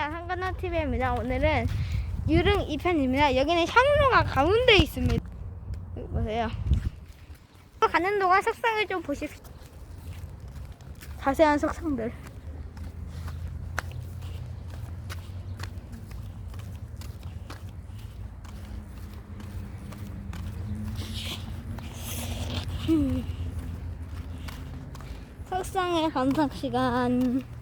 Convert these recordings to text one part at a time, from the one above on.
안녕하세요. 한건너TV입니다. 오늘은 유릉 2편입니다. 여기는 향로가 가운데 있습니다. 보세요. 가는 동안 석상을 좀 보십시오. 자세한 석상들. 음. 석상의 감상 시간.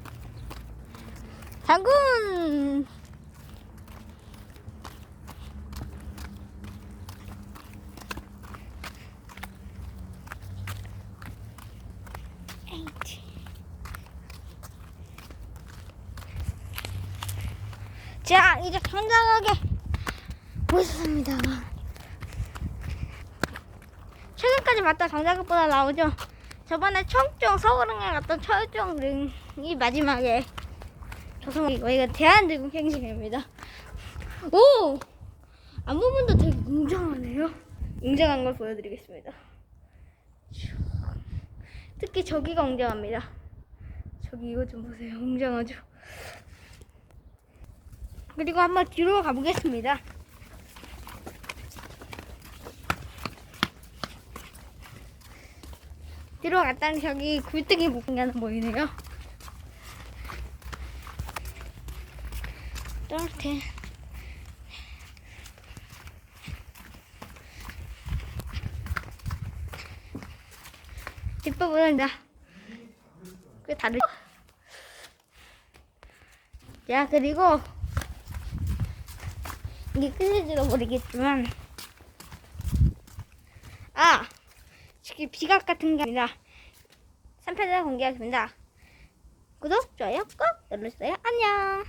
에이치. 자, 이제 굉장하게 보셨습니다. 최근까지 봤던 장작보다 나오죠. 저번에 청정 서울흥에 갔던 철정릉이 마지막에 조성이고 이거 대한민국 행진입니다. 오! 앞부분도 되게 웅장하네요. 웅장한 걸 보여드리겠습니다. 특히 저기가 웅장합니다. 저기 이거 좀 보세요. 웅장하죠? 그리고 한번 뒤로 가보겠습니다. 뒤로 갔다니 저기 굴뚝이 하나 보이네요. 이렇게 뒷부분은 다그 다르. 자 그리고 이게 끌릴지도 모르겠지만 아 지금 비각 같은 게 아니라 3편을 공개하겠습니다. 구독, 좋아요 꼭 눌러주세요. 안녕.